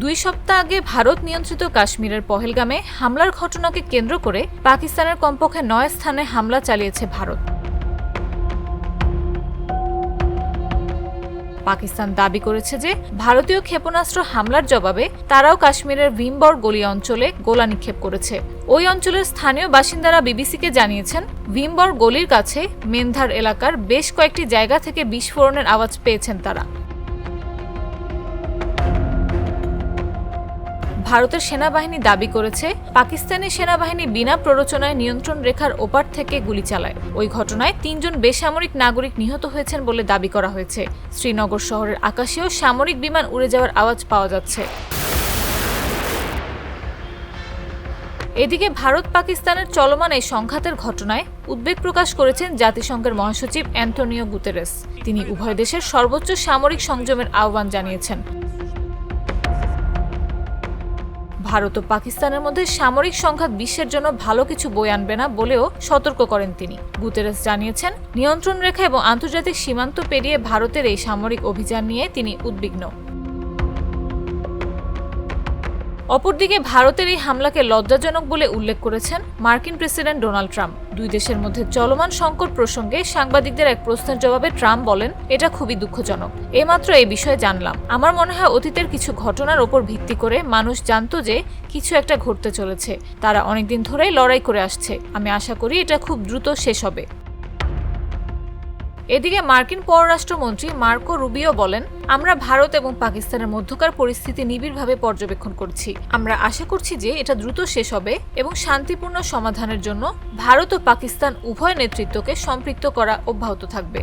দুই সপ্তাহ আগে ভারত নিয়ন্ত্রিত কাশ্মীরের পহেলগামে হামলার ঘটনাকে কেন্দ্র করে পাকিস্তানের কমপক্ষে নয় স্থানে হামলা চালিয়েছে ভারত। পাকিস্তান দাবি করেছে যে ভারতীয় ক্ষেপণাস্ত্র হামলার জবাবে তারাও কাশ্মীরের ভীমবর গলি অঞ্চলে গোলা নিক্ষেপ করেছে। ওই অঞ্চলের স্থানীয় বাসিন্দারা বিবিসিকে জানিয়েছেন, ভীমবর গলির কাছে মেন্ধার এলাকার বেশ কয়েকটি জায়গা থেকে বিস্ফোরণের আওয়াজ পেয়েছেন তারা। ভারতের সেনাবাহিনী দাবি করেছে, পাকিস্তানি সেনাবাহিনী বিনা প্ররোচনায় নিয়ন্ত্রণ রেখার ওপার থেকে গুলি চালায়। ওই ঘটনায় তিনজন বেসামরিক নাগরিক নিহত হয়েছেন বলে দাবি করা হয়েছে। শ্রীনগর শহরের আকাশেও সামরিক বিমান উড়ে যাওয়ার আওয়াজ পাওয়া যাচ্ছে। এদিকে ভারত পাকিস্তানের চলমান এই সংঘাতের ঘটনায় উদ্বেগ প্রকাশ করেছেন জাতিসংঘের মহাসচিব অ্যান্টোনিও গুতেরেস। তিনি উভয় দেশের সর্বোচ্চ সামরিক সংযমের আহ্বান জানিয়েছেন। ভারত ও পাকিস্তানের মধ্যে সামরিক সংঘাত বিশ্বের জন্য ভালো কিছু বই আনবে না বলেও সতর্ক করেন তিনি। গুতেরেস জানিয়েছেন, নিয়ন্ত্রণ রেখা এবং আন্তর্জাতিক সীমান্ত পেরিয়ে ভারতের এই সামরিক অভিযান নিয়ে তিনি উদ্বিগ্ন। অপরদিকে ভারতের এই হামলাকে লজ্জাজনক বলে উল্লেখ করেছেন মার্কিন প্রেসিডেন্ট ডোনাল্ড ট্রাম্প। দুই দেশের মধ্যে চলমান সংকট প্রসঙ্গে সাংবাদিকদের এক প্রশ্নের জবাবে ট্রাম্প বলেন, এটা খুবই দুঃখজনক। এমাত্র এই বিষয়ে জানলাম। আমার মনে হয় অতীতের কিছু ঘটনার ওপর ভিত্তি করে মানুষ জানতো যে কিছু একটা ঘটতে চলেছে। তারা অনেকদিন ধরেই লড়াই করে আসছে। আমি আশা করি এটা খুব দ্রুত শেষ হবে। এদিকে মার্কিন পররাষ্ট্রমন্ত্রী মার্কো রুবিও বলেন, আমরা ভারত এবং পাকিস্তানের মধ্যকার পরিস্থিতি নিবিড়ভাবে পর্যবেক্ষণ করছি। আমরা আশা করছি যে এটা দ্রুত শেষ হবে এবং শান্তিপূর্ণ সমাধানের জন্য ভারত ও পাকিস্তান উভয় নেতৃত্বকে সম্পৃক্ত করা অব্যাহত থাকবে।